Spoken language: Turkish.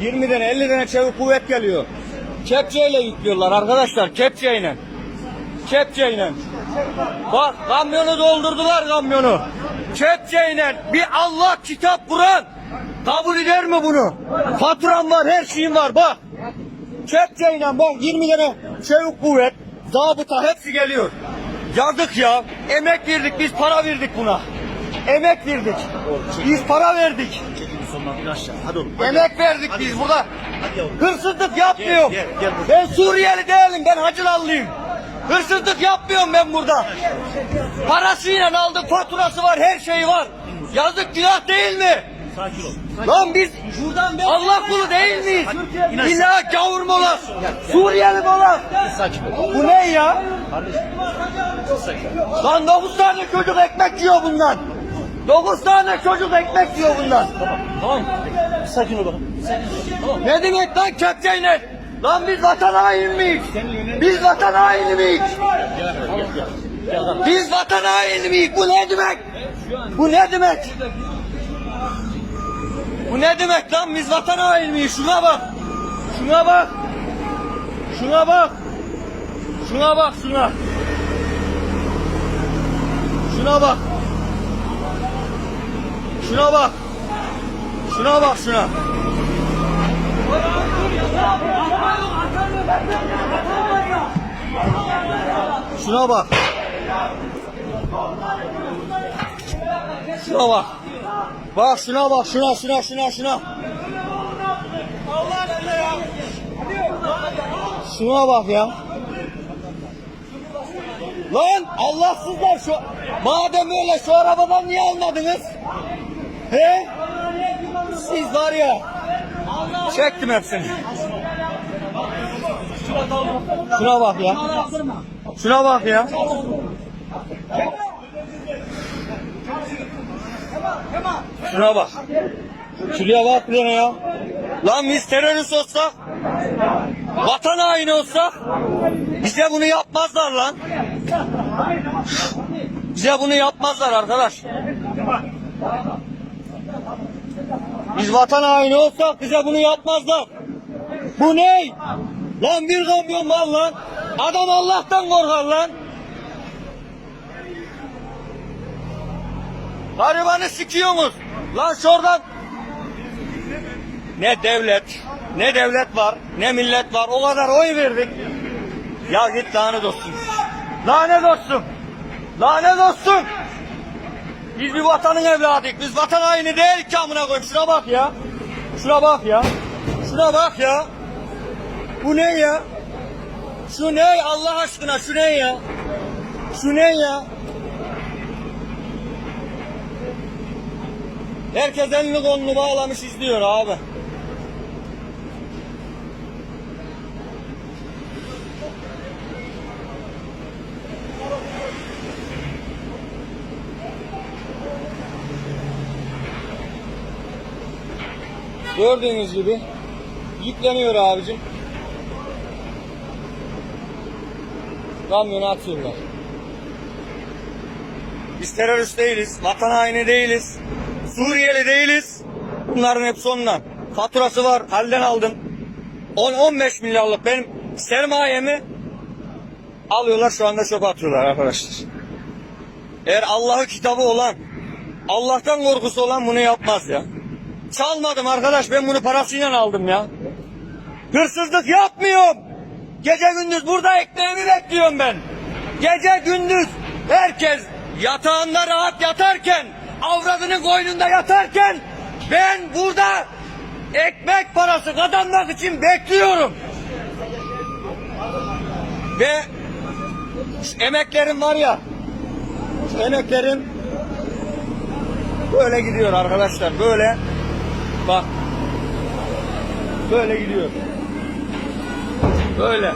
20 tane 50 tane çevik kuvvet geliyor. Kepçeyle yüklüyorlar arkadaşlar kepçeyle. Kepçeyle. Bak kamyonu doldurdular kamyonu. Kepçeyle bir Allah kitap Kur'an kabul eder mi bunu? Faturam var her şeyim var bak. Kepçeyle bak 20 tane çevik kuvvet zabıta hepsi geliyor. Yazık ya. Emek verdik biz para verdik buna. Emek verdik. Biz para verdik. Hadi oğlum. Emek verdik biz burada. Hadi yavrum. Hırsızlık yapmıyorum. Gel, gel, gel. Ben Suriyeli değilim. Ben Hacılarlıyım. Hırsızlık yapmıyorum ben burada. Parasıyla aldık faturası var her şeyi var. Yazık günah değil mi? Sakin ol. Lan biz Allah kulu değil miyiz? İlla gavur mu olan? Suriyeli mi olan? Bu ne ya? Kardeşim. Lan dokuz tane çocuk ekmek yiyor bundan. Dokuz tane çocuk ekmek yiyor bundan. Tamam. Sakin ol bakalım. Ne demek lan kepçeyle? Lan biz vatan haini miyiz? Biz vatan haini miyiz? Biz vatan haini miyiz? Bu ne demek? Bu ne demek? Bu ne demek lan? Biz vatan haini miyiz? Şuna bak. Şuna bak. Şuna bak. Şuna bak şuna. Şuna bak. Şuna bak. Şuna bak şuna. Şuna bak. Şuna bak. Bak şuna bak şuna şuna şuna şuna. Şuna bak ya. Lan Allahsızlar şu madem öyle şu arabadan niye almadınız? He? Siz var ya. Çektim hepsini. Şuna bak ya. Şuna bak ya. Şuna bak. Şuraya bak tane ya. Lan biz terörist olsak, vatan haini olsak bize bunu yapmazlar lan. Bize bunu yapmazlar arkadaş. Biz vatan haini olsak bize bunu yapmazlar. Bu ne? Lan bir kamyon mal lan. Adam Allah'tan korkar lan. Garibanı sikiyorsunuz. Lan şuradan. Ne devlet, ne devlet var, ne millet var. O kadar oy verdik. Ya git lanet olsun. Lanet olsun. Lanet olsun. Biz bir vatanın evladıyız. Biz vatan haini değil ki amına koyayım. Şuna bak ya. Şuna bak ya. Şuna bak ya. Bu ne ya? Şu ne Allah aşkına şu ne ya? Şu ne ya? Herkes elini kolunu bağlamış izliyor abi. Gördüğünüz gibi yükleniyor abicim. Kamyonu atıyorlar. Biz terörist değiliz, vatan haini değiliz, Suriyeli değiliz. Bunların hepsi ondan. Faturası var, halden aldım. 10-15 milyarlık benim sermayemi alıyorlar şu anda çöpe atıyorlar arkadaşlar. Eğer Allah'ı kitabı olan, Allah'tan korkusu olan bunu yapmaz ya. Çalmadım arkadaş ben bunu parasıyla aldım ya. Hırsızlık yapmıyorum. Gece gündüz burada ekmeğimi bekliyorum ben. Gece gündüz herkes yatağında rahat yatarken, avradının koynunda yatarken ben burada ekmek parası kazanmak için bekliyorum. Ve emeklerim var ya, emeklerim böyle gidiyor arkadaşlar, böyle. Bak. Böyle gidiyor. Böyle.